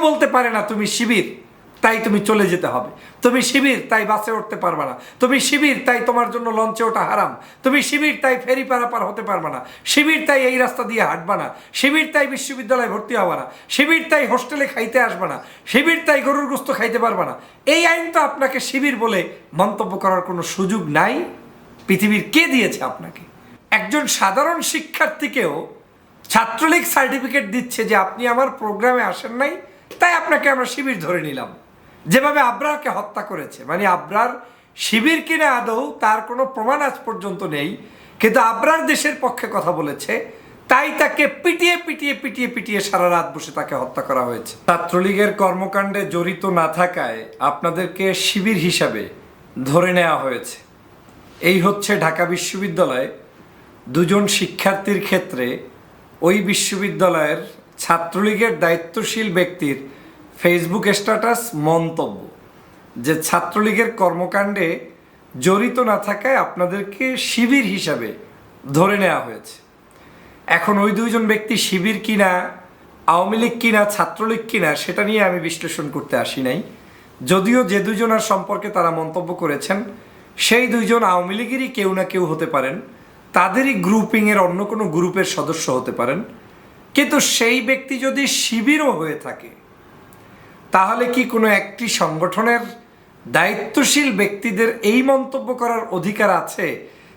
বলতে পারে না তুমি শিবির, তাই তুমি চলে যেতে হবে। তুমি শিবির, তাই বাসে উঠতে পারবে না। তুমি শিবির, তাই তোমার জন্য লঞ্চে ওঠা হারাম। তুমি শিবির, তাই ফেরি পারাপার হতে পারবে না। শিবির, তাই এই রাস্তা দিয়ে হাঁটবা না। শিবির, তাই বিশ্ববিদ্যালয়ে ভর্তি হবা না। শিবির, তাই হোস্টেলে খাইতে আসবে না। শিবির, তাই গরুর গোস্ত খাইতে পারবে না। এই আইন তো আপনাকে শিবির বলে মন্তব্য করার কোনো সুযোগ নাই। পৃথিবীর কে দিয়েছে আপনাকে? একজন সাধারণ শিক্ষার্থীকেও ছাত্রলীগ সার্টিফিকেট দিচ্ছে যে আপনি আমার প্রোগ্রামে আসেন নাই তাই আপনাকে আমরা শিবির ধরে নিলাম। যেভাবে আবরারকে হত্যা করেছে। মানে আব্রার শিবির কিনা আদৌ, তার কোনো প্রমাণ আজ পর্যন্ত নেই। কিন্তু আব্রার দেশের পক্ষে কথা বলেছে। তাই তাকে পিটিয়ে পিটিয়ে পিটিয়ে পিটিয়ে সারা রাত বসে তাকে হত্যা করা হয়েছে। ছাত্রলীগের কর্মকাণ্ডে জড়িত না থাকায় আপনাদেরকে শিবির হিসাবে ধরে নেওয়া হয়েছে। এই হচ্ছে ঢাকা বিশ্ববিদ্যালয়ে। দুজন শিক্ষার্থীর ক্ষেত্রে ওই বিশ্ববিদ্যালয়ের ছাত্রলীগের দায়িত্বশীল ব্যক্তির ফেসবুক স্ট্যাটাস মন্তব্য, যে ছাত্রলীগের কর্মকাণ্ডে জড়িত না থাকায় আপনাদেরকে শিবির হিসাবে ধরে নেওয়া হয়েছে। এখন ওই দুইজন ব্যক্তি শিবির কিনা, আওয়ামী লীগ কিনা, ছাত্রলীগ কিনা, সেটা নিয়ে আমি বিশ্লেষণ করতে আসি নাই। যদিও যে দুজনের সম্পর্কে তারা মন্তব্য করেছেন, সেই দুইজন আওয়ামী লীগেরই কেউ না কেউ হতে পারেন। তাদেরই গ্রুপিংয়ের অন্য কোনো গ্রুপের সদস্য হতে পারেন। কিন্তু সেই ব্যক্তি যদি শিবিরও হয়ে থাকে, তাহলে কি কোনো একটি সংগঠনের দায়িত্বশীল ব্যক্তিদের এই মন্তব্য করার অধিকার আছে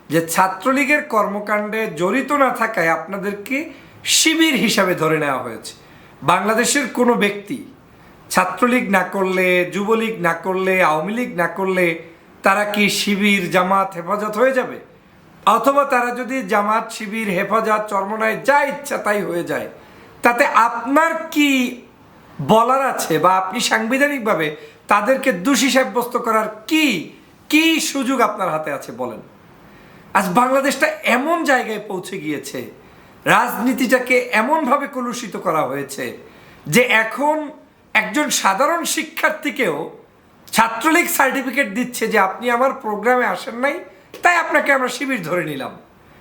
যে ছাত্রলীগের কর্মকাণ্ডে জড়িত না থাকায় আপনাদেরকে শিবির হিসাবে ধরে নেওয়া হয়েছে? বাংলাদেশের কোনো ব্যক্তি ছাত্রলীগ না করলে, যুবলীগ না করলে, আওয়ামী লীগ না করলে তারা কি শিবির, জামাত, হেফাজত হয়ে যাবে? অথবা তারা যদি জামাত, শিবির, হেফাজত, চরমনায় যা ইচ্ছা তাই হয়ে যায়। তাতে আপনার কি বলার আছে বা আপনি সাংবিধানিকভাবে তাদেরকে দোষী সাব্যস্ত করার কি কি সুযোগ আপনার হাতে আছে বলেন। আজ বাংলাদেশটা এমন জায়গায় পৌঁছে গিয়েছে, রাজনীতিটাকে এমনভাবে কলুষিত করা হয়েছে যে এখন একজন সাধারণ শিক্ষার্থীকেও ছাত্রলীগ সার্টিফিকেট দিচ্ছে যে আপনি আমার প্রোগ্রামে আসেন নাই তাই আপনাকে আমরা শিবির ধরে নিলাম।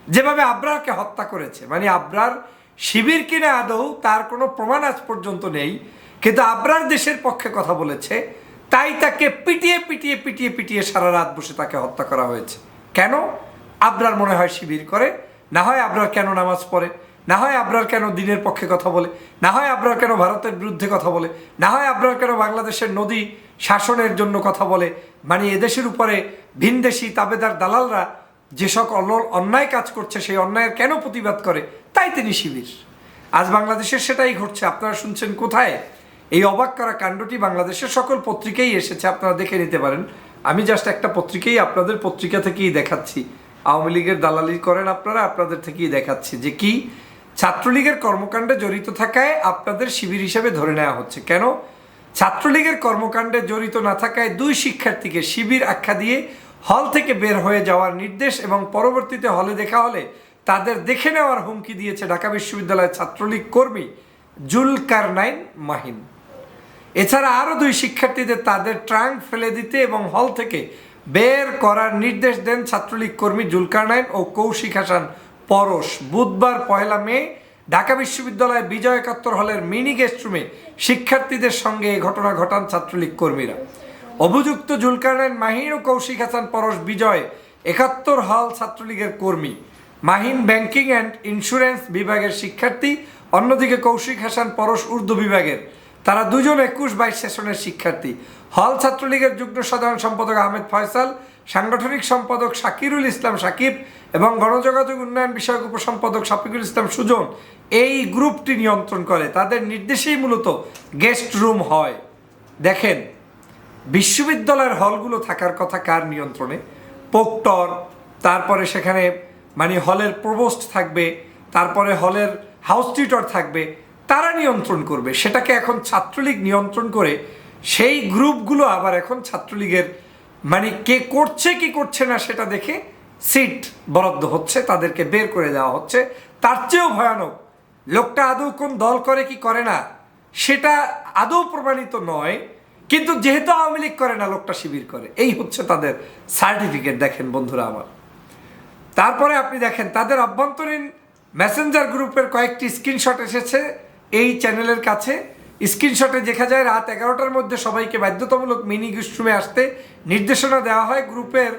যেভাবে আব্রারকে হত্যা করেছে। মানে আব্রার শিবির কিনে আদৌ তার কোনো প্রমাণ আজ পর্যন্ত নেই। কিন্তু আব্রার দেশের পক্ষে কথা বলেছে। তাই তাকে পিটিয়ে পিটিয়ে পিটিয়ে পিটিয়ে সারা রাত বসে তাকে হত্যা করা হয়েছে। কেন? আবরার মনে হয় শিবির করে। না হয় আব্রার কেন নামাজ পড়ে? না হয় আবরার কেন দিনের পক্ষে কথা বলে? না হয় আবরার কেন ভারতের বিরুদ্ধে কথা বলে? না হয় আবরার কেন বাংলাদেশের নদী শাসনের জন্য কথা বলে? মানে এদেশের উপরে ভিনদেশি তাবেদার দালালরা যে সকল অন্যায় কাজ করছে, সেই অন্যায়ের কেন প্রতিবাদ করে? তাই তিনি শিবির। আজ বাংলাদেশের সেটাই ঘটছে। আপনারা শুনছেন কোথায়? এই অবাক করা কাণ্ডটি বাংলাদেশের সকল পত্রিকাই এসেছে, আপনারা দেখে নিতে পারেন। আমি জাস্ট একটা পত্রিকাই আপনাদের পত্রিকা থেকেই দেখাচ্ছি। আওয়ামী লীগের দালালি করেন আপনারা, আপনাদের থেকেই দেখাচ্ছি যে কি ছাত্রলীগের কর্মকাণ্ডে জড়িত থাকায় আপনাদের শিবির হিসেবে ধরে নেওয়া হচ্ছে। কেন? ছাত্রলীগের কর্মকাণ্ডে জড়িত না থাকায় দুই শিক্ষার্থীকে শিবির আখ্যা দিয়ে হল থেকে বের হয়ে যাওয়ার নির্দেশ এবং পরবর্তীতে হলে দেখা হলে তাদের দেখে নেওয়ার হুমকি দিয়েছে ঢাকা বিশ্ববিদ্যালয়ের ছাত্রলীগ কর্মী জুলকারনাইন মাহিন। এছাড়া আরও দুই শিক্ষার্থীদের তাদের ট্রাঙ্ক ফেলে দিতে এবং হল থেকে বের করার নির্দেশ দেন ছাত্রলীগ কর্মী জুলকারনাইন ও কৌশিক হাসান পরশ। বুধবার পহেলা মে, ঢাকা বিশ্ববিদ্যালয়ের বিজয় একাত্তর হলের মিনি গেস্ট রুমে শিক্ষার্থীদের সঙ্গে এই ঘটনা ঘটান ছাত্রলীগ কর্মীরা। অভিযুক্ত জুলকারনাইন মাহিন ও কৌশিক হাসান পরশ বিজয় একাত্তর হল ছাত্রলীগের কর্মী। মাহিন ব্যাংকিং অ্যান্ড ইন্স্যুরেন্স বিভাগের শিক্ষার্থী, অন্যদিকে কৌশিক হাসান পরশ উর্দু বিভাগের। তারা দুজন একুশ বাইশ সেশনের শিক্ষার্থী। হল ছাত্রলীগের যুগ্ম সাধারণ সম্পাদক আহমেদ ফয়সাল, সাংগঠনিক সম্পাদক শাকিরুল ইসলাম সাকিব এবং গণযোগাযোগ উন্নয়ন বিষয়ক উপসম্পাদক শফিকুল ইসলাম সুজন এই গ্রুপটি নিয়ন্ত্রণ করে। তাদের নির্দেশেই মূলত গেস্ট রুম হয়। দেখেন, বিশ্ববিদ্যালয়ের হলগুলো থাকার কথা কার নিয়ন্ত্রণে? পোক্টর, তারপরে সেখানে মানে হলের প্রবোস্ট থাকবে, তারপরে হলের হাউস টিউটর থাকবে, তারা নিয়ন্ত্রণ করবে। সেটাকে এখন ছাত্রলীগ নিয়ন্ত্রণ করে সেই গ্রুপগুলো আবার এখন ছাত্রলীগের মানে কে করছে, কি করছে না সেটা দেখে সিট বরাদ্দ হচ্ছে, তাদেরকে বের করে দেওয়া হচ্ছে। তার চেয়েও ভয়ানক, লোকটা আদৌ কোন দল করে, কি করে না, সেটা আদৌ প্রমাণিত নয়, কিন্তু যেহেতু আওয়ামী লীগ করে না, লোকটা শিবির করে। এই হচ্ছে তাদের সার্টিফিকেট দেখেন বন্ধুরা আমার। তারপরে আপনি দেখেন, তাদের অভ্যন্তরীণ মেসেঞ্জার গ্রুপের কয়েকটি স্ক্রিনশট এসেছে এই চ্যানেলের কাছে। স্ক্রিনশটে দেখা যায় রাত এগারোটার মধ্যে সবাইকে বাধ্যতামূলক মিনি গেস্টরুমে আসতে নির্দেশনা দেওয়া হয়। গ্রুপের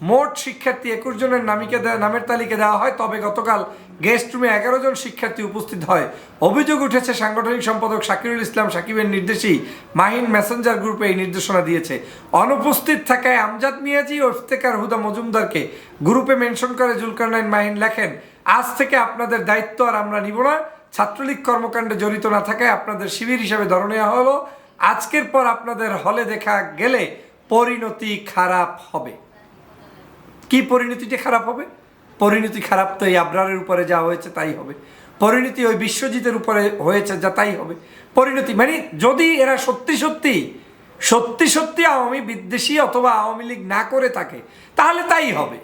মোট শিক্ষার্থী একুশ জনের নামিকে নামের তালিকা দেওয়া হয়। তবে গতকাল গেস্ট রুমে এগারো জন শিক্ষার্থী উপস্থিত হয়। অভিযোগ উঠেছে, সাংগঠনিক সম্পাদক শাকিরুল ইসলাম সাকিবের নির্দেশেই মাহিন মেসেঞ্জার গ্রুপে এই নির্দেশনা দিয়েছে। অনুপস্থিত থাকায় আমজাদ মিয়াজি ও ইফতেকার হুদা মজুমদারকে গ্রুপে মেনশন করে জুলকার জুলকারনাইন মাহিন লেখেন, আজ থেকে আপনাদের দায়িত্ব আর আমরা নিব না। ছাত্রলীগ কর্মকাণ্ডে জড়িত না থাকায় আপনাদের শিবির হিসাবে ধরে নেওয়া হলো, আজকের পর আপনাদের হলে দেখা গেলে পরিণতি খারাপ হবে। কি পরিণতিটি খারাপ হবে? পরিণতি খারাপ তো এই আবরারের উপরে যা হয়েছে তাই হবে। পরিণতি ওই বিশ্বজিতের উপরে হয়েছে যা তাই হবে। পরিণতি মানে যদি এরা সত্যি সত্যি সত্যি সত্যি আওয়ামী বিদ্বেষী অথবা আওয়ামী লীগ না করে থাকে, তাহলে তাই হবে।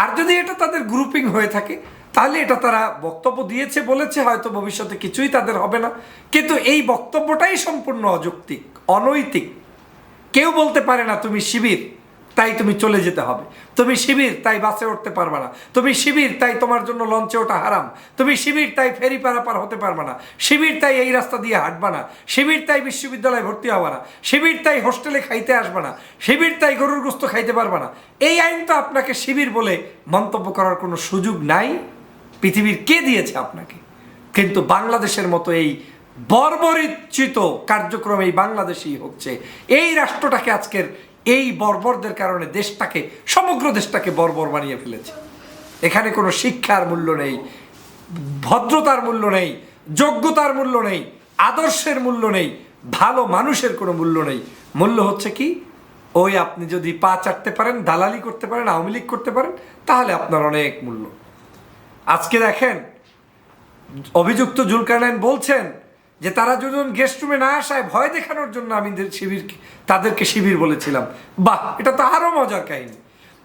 আর যদি এটা তাদের গ্রুপিং হয়ে থাকে তাহলে এটা তারা বক্তব্য দিয়েছে, বলেছে, হয়তো ভবিষ্যতে কিছুই তাদের হবে না। কিন্তু এই বক্তব্যটাই সম্পূর্ণ অযৌক্তিক, অনৈতিক। কেউ বলতে পারে না, তুমি শিবির, তাই তুমি চলে যেতে হবে। তুমি শিবির, তাই বাসে উঠতে পারবে না। তুমি শিবির, তাই তোমার জন্য লঞ্চে ওঠা হারাম। তুমি শিবির, তাই ফেরি পারাপার হতে পারবে না। শিবির, তাই এই রাস্তা দিয়ে হাঁটবে না। শিবির, তাই বিশ্ববিদ্যালয়ে ভর্তি হবে না। শিবির, তাই হোস্টেলে খাইতে আসবে না। শিবির, তাই গরুর গোস্ত খাইতে পারবে না। এই আইন তো আপনাকে শিবির বলে মন্তব্য করার কোনো সুযোগ নাই। পৃথিবীর কে দিয়েছে আপনাকে? কিন্তু বাংলাদেশের মতো এই বর্বরিচিত কার্যক্রম এই বাংলাদেশেই হচ্ছে। এই রাষ্ট্রটাকে আজকের এই বর্বরদের কারণে দেশটাকে, সমগ্র দেশটাকে বর্বর বানিয়ে ফেলেছে। এখানে কোনো শিক্ষার মূল্য নেই, ভদ্রতার মূল্য নেই, যোগ্যতার মূল্য নেই, আদর্শের মূল্য নেই, ভালো মানুষের কোনো মূল্য নেই। মূল্য হচ্ছে কি? ওই আপনি যদি পা চাটতে পারেন, দালালি করতে পারেন, আওয়ামী লীগ করতে পারেন, তাহলে আপনার অনেক মূল্য। আজকে দেখেন, অভিযুক্ত জুলকারনাইন বলছেন যে তারা যখন গেস্ট রুমে না আসায় ভয় দেখানোর জন্য আমি শিবির, তাদেরকে শিবির বলেছিলাম। বাহ, এটা তো আরও মজার কাহিনী।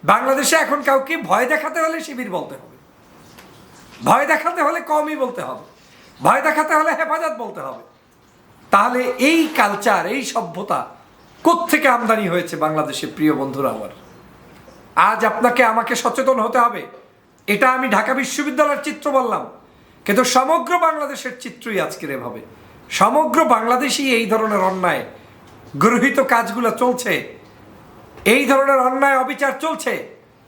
বাংলাদেশে এখন কাউকে ভয় দেখাতে হলে শিবির বলতে হবে। ভয় দেখাতে হলে কমই বলতে হবে। ভয় দেখাতে হলে হেফাজত বলতে হবে। তাহলে এই কালচার এই সভ্যতা কোত্থেকে আমদানি হয়েছে বাংলাদেশে, প্রিয় বন্ধুরা আমার? আজ আপনাকে আমাকে সচেতন হতে হবে। এটা আমি ঢাকা বিশ্ববিদ্যালয়ের চিত্র বললাম। কিন্তু সমগ্র বাংলাদেশের চিত্রই আজকের এভাবে। সমগ্র বাংলাদেশই এই ধরনের অন্যায় গৃহীত কাজগুলো চলছে। এই ধরনের অন্যায় অবিচার চলছে।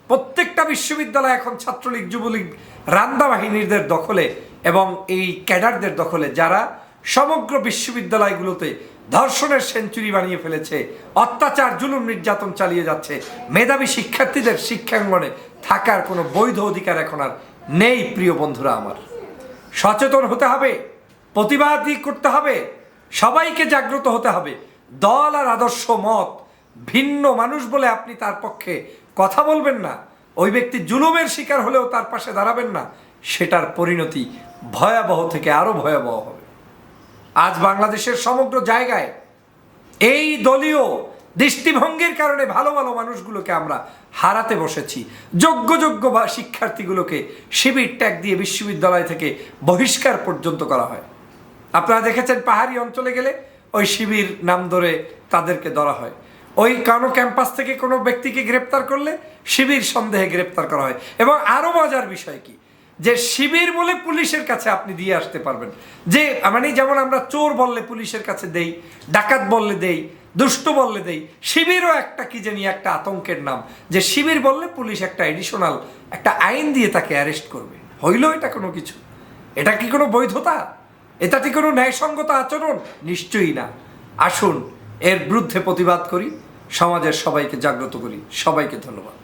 প্রত্যেকটা বিশ্ববিদ্যালয় এখন ছাত্রলীগ, যুবলীগ, রান্দা বাহিনীদের দখলে এবং এই ক্যাডারদের দখলে, যারা সমগ্র বিশ্ববিদ্যালয়গুলোতে ধর্ষণের সেঞ্চুরি বানিয়ে ফেলেছে, অত্যাচার, জুলুম, নির্যাতন চালিয়ে যাচ্ছে, মেধাবী শিক্ষার্থীদের শিক্ষাঙ্গনে থাকার কোনো বৈধ অধিকার এখন আর নেই, প্রিয় বন্ধুরা আমার। সচেতন হতে হবে, প্রতিবাদ করতে হবে, সবাইকে জাগ্রত হতে হবে। দল আর আদর্শ মত ভিন্ন মানুষ বলে আপনি তার পক্ষে কথা বলবেন না। ওই ব্যক্তি জুলুমের শিকার হলেও তার পাশে দাঁড়াবেন না। সেটার পরিণতি ভয়াবহ থেকে আরও ভয়াবহ হবে। আজ বাংলাদেশের সমগ্র জায়গায় এই দলীয় দৃষ্টিভঙ্গির কারণে ভালো ভালো মানুষগুলোকে আমরা হারাতে বসেছি। যোগ্য যোগ্য বা শিক্ষার্থীগুলোকে শিবির ট্যাগ দিয়ে বিশ্ববিদ্যালয় থেকে বহিষ্কার পর্যন্ত করা হয়। আপনারা দেখেছেন পাহাড়ি অঞ্চলে গেলে ওই শিবির নাম ধরে তাদেরকে ধরা হয়। ওই কোনো ক্যাম্পাস থেকে কোনো ব্যক্তিকে গ্রেপ্তার করলে শিবির সন্দেহে গ্রেপ্তার করা হয়। এবং আরও মজার বিষয় কি? যে শিবির বলে পুলিশের কাছে আপনি দিয়ে আসতে পারবেন। যে মানে যেমন আমরা চোর বললে পুলিশের কাছে দেই, ডাকাত বললে দেই দুষ্ট বললে দেই। শিবিরও একটা কি জানি একটা আতঙ্কের নাম। যে শিবির বললে পুলিশ একটা এডিশনাল একটা আইন দিয়ে তাকে অ্যারেস্ট করবে। হইল এটা কোনো কিছু? এটা কি কোনো বৈধতা? এটা কি কোনো ন্যায়সঙ্গত আচরণ? নিশ্চয়ই না। আসুন, এর বিরুদ্ধে প্রতিবাদ করি। সমাজের সবাইকে জাগ্রত করি। সবাইকে ধন্যবাদ।